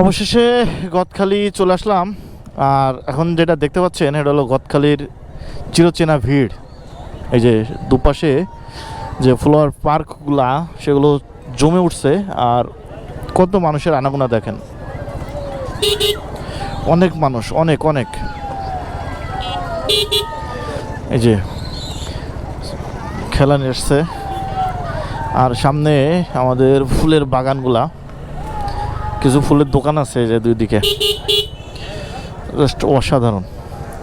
অবশেষে গদখালি চলে আসলাম। আর এখন যেটা দেখতে পাচ্ছেন এটা হলো গদখালির চিরচেনা ভিড়। এই যে দুপাশে যে ফ্লোয়ার পার্কগুলা সেগুলো জমে উঠছে। আর কত মানুষের আনাগোনা দেখেন। অনেক মানুষ, অনেক অনেক। এই যে খেলা নিয়ে এসছে আর সামনে আমাদের ফুলের বাগানগুলা। কিছু ফুলের দোকান আছে এই যে দুই দিকে জাস্ট অসাধারণ।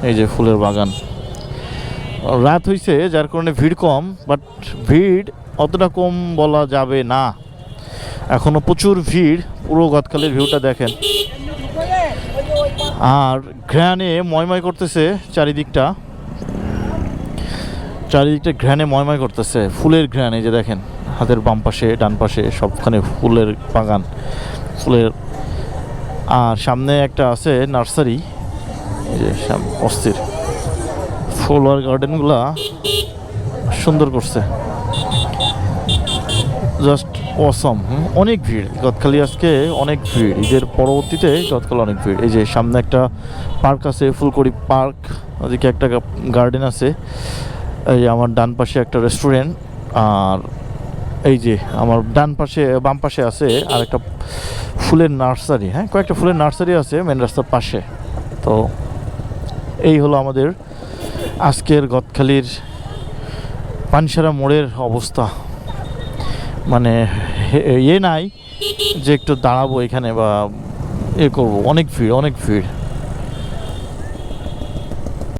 এই যে ফুলের বাগান। রাত হয়েছে যার কারণে ভিড় কম, বাট ভিড় অতটা কম বলা যাবে না। এখনও প্রচুর ভিড়, পুরো গতকালের ভিউটা দেখেন। আর ঘ্রাণে ময়ময় করতেছে চারিদিকটা। চারিদিকটা ঘ্রাণে ময়ময় করতেছে, ফুলের ঘ্রাণ, এই যে দেখেন, হাতের বাম পাশে, ডান পাশে সবখানে ফুলের বাগান। ফুলের আর সামনে একটা আছে নার্সারি। অস্থির। ফ্লাওয়ার গার্ডেনগুলা সুন্দর করছে। জাস্ট অসম অনেক ভিড়। গতকালি আজকে অনেক ভিড়। ঈদের পরবর্তীতে গতকাল অনেক ভিড়। এই যে সামনে একটা পার্ক আছে, ফুলকড়ি পার্ক। ওদিকে একটা গার্ডেন আছে। এই আমার ডান পাশে একটা রেস্টুরেন্ট। আর এই যে আমার ডান পাশে, বাম পাশে আছে আর একটা ফুলের নার্সারি হ্যাঁ? কয়েকটা ফুলের নার্সারি আছে মেন রাস্তার পাশে। তো এই হলো আমাদের আজকের গদখালির পানসারা মোড়ের অবস্থা। মানে ইয়ে নাই যে একটু দাঁড়াবো এখানে বা এ করব। অনেক ভিড় অনেক ভিড়।